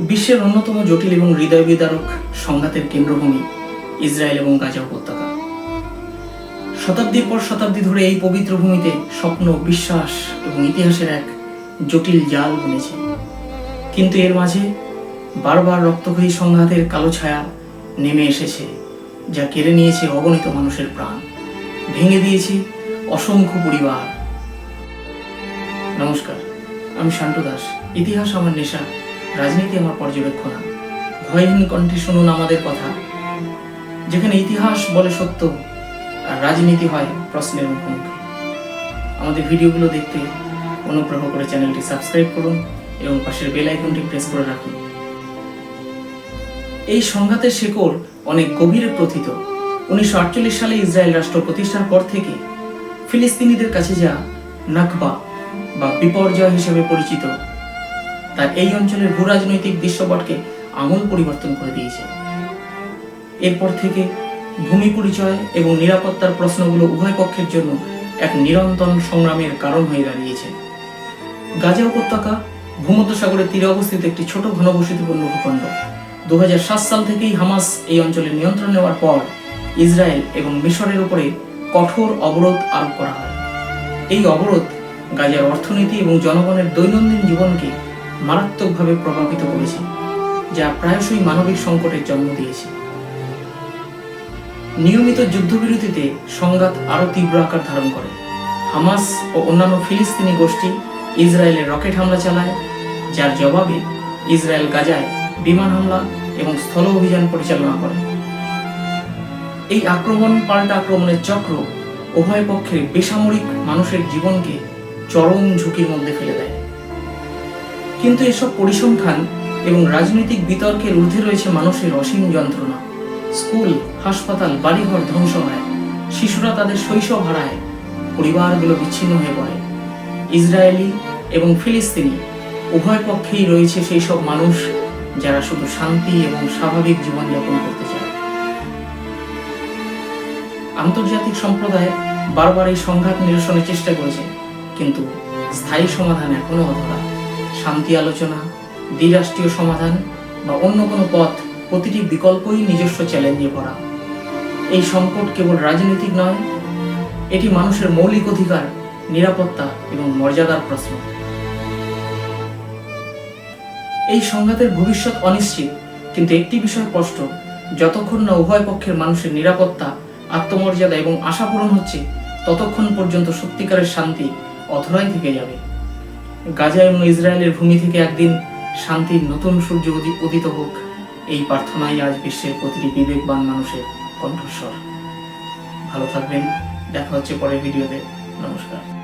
বিশ্বের অন্যতম জটিল এবং হৃদয় বিদারক সংঘাতের কেন্দ্রভূমি ইসরায়েল এবং গাজা উপত্যকা। শতাব্দীর পর শতাব্দী ধরে এই পবিত্র ভূমিতে স্বপ্ন, বিশ্বাস এবং ইতিহাসের এক জটিল জাল বুনেছে। কিন্তু এর মাঝে বারবার রক্তক্ষয়ী সংঘাতের কালো ছায়া নেমে এসেছে, যা কেড়ে নিয়েছে অগণিত মানুষের প্রাণ। ভেঙে দিয়েছে অসংখ্য পরিবার। নমস্কার, আমি শান্তু দাস। ইতিহাস আমার নেশা। রাজনীতি আমার পর্যবেক্ষণা। ভয়হীন কণ্ঠে শুনুন আমাদের কথা। যেখানে ইতিহাস বলে সত্য, আর রাজনীতি হয় প্রশ্নের মুখোমুখি। আমাদের ভিডিওগুলো দেখতে অনুগ্রহ করে চ্যানেলটি সাবস্ক্রাইব করুন এবং পাশের বেল আইকনটি প্রেস করে রাখুন। এই সংঘাতের শেকড় অনেক গভীরে প্রথিত। উনিশশো আটচল্লিশ সালে ইসরায়েল রাষ্ট্র প্রতিষ্ঠার পর থেকে ফিলিস্তিনিদের কাছে যা নাকবা বা বিপর্যয় হিসেবে পরিচিত। তা এই অঞ্চলের ভূ রাজনৈতিক দৃশ্যপটকে আমূল পরিবর্তন করে দিয়েছে। এরপর থেকে ভূমি পরিচয় এবং নিরাপত্তার প্রশ্নগুলো উভয় পক্ষের জন্য এক নিরন্তর সংগ্রামের কারণ হয়ে দাঁড়িয়েছে। গাজা উপত্যকা ভূমধ্যসাগরের তীরে অবস্থিত একটি ছোট ঘনবসতিপূর্ণ ভূখণ্ড। দু হাজার সাত সাল থেকেই হামাস এই অঞ্চলের নিয়ন্ত্রণ নেওয়ার পর ইসরায়েল এবং মিশরের উপরে কঠোর অবরোধ আরোপ করা হয়। এই অবরোধ গাজার অর্থনীতি এবং জনগণের দৈনন্দিন জীবনকে মারাত্মকভাবে প্রভাবিত করেছে, যা প্রায়শই মানবিক সংকটের জন্ম দিয়েছে। নিয়মিত যুদ্ধবিরতিতে সংঘাত আরও তীব্র আকার ধারণ করে। হামাস ও অন্যান্য ফিলিস্তিনি গোষ্ঠী ইসরায়েলের রকেট হামলা চালায়, যার জবাবে ইসরায়েল গাজায় বিমান হামলা এবং স্থল অভিযান পরিচালনা করে। এই আক্রমণ, পাল্টা আক্রমণের চক্র উভয় পক্ষের বেসামরিক মানুষের জীবনকে চরম ঝুঁকির মধ্যে ফেলে দেয়। কিন্তু এসব পরিসংখ্যান এবং রাজনৈতিক বিতর্কের ঊর্ধ্বে রয়েছে মানুষের অসীম যন্ত্রণা। স্কুল, হাসপাতাল, বাড়িঘর ধ্বংস হয়। শিশুরা তাদের শৈশব হারায়। পরিবারগুলো বিচ্ছিন্ন হয়ে পড়ে। ইসরায়েলি এবং ফিলিস্তিনি উভয় পক্ষেই রয়েছে সেই সব মানুষ যারা শুধু শান্তি এবং স্বাভাবিক জীবনযাপন করতে চায়। আন্তর্জাতিক সম্প্রদায় বারবার এই সংঘাত নিরসনের চেষ্টা করেছে, কিন্তু স্থায়ী সমাধান এখনও অধরা। শান্তি আলোচনা, দ্বিরাষ্ট্রীয় সমাধান বা অন্য কোনো পথ প্রতিটি বিকল্পই নিজস্ব চ্যালেঞ্জে ভরা। এই সংকট কেবল রাজনৈতিক নয়, এটি মানুষের মৌলিক অধিকার, নিরাপত্তা এবং মর্যাদার প্রশ্ন। এই সংঘাতের ভবিষ্যৎ অনিশ্চিত, কিন্তু একটি বিষয় স্পষ্ট, যতক্ষণ না উভয় পক্ষের মানুষের নিরাপত্তা, আত্মমর্যাদা এবং আশা পূরণ হচ্ছে, ততক্ষণ পর্যন্ত সত্যিকারের শান্তি অধরাই থেকে যাবে। গাজা এবং ইসরায়েলের ভূমি থেকে একদিন শান্তির নতুন সূর্য উদি- উদিত হোক, এই প্রার্থনাই আজ বিশ্বের প্রতিটি বিবেকবান মানুষের কণ্ঠস্বর। ভালো থাকবেন, দেখা হচ্ছে পরের ভিডিওতে। নমস্কার।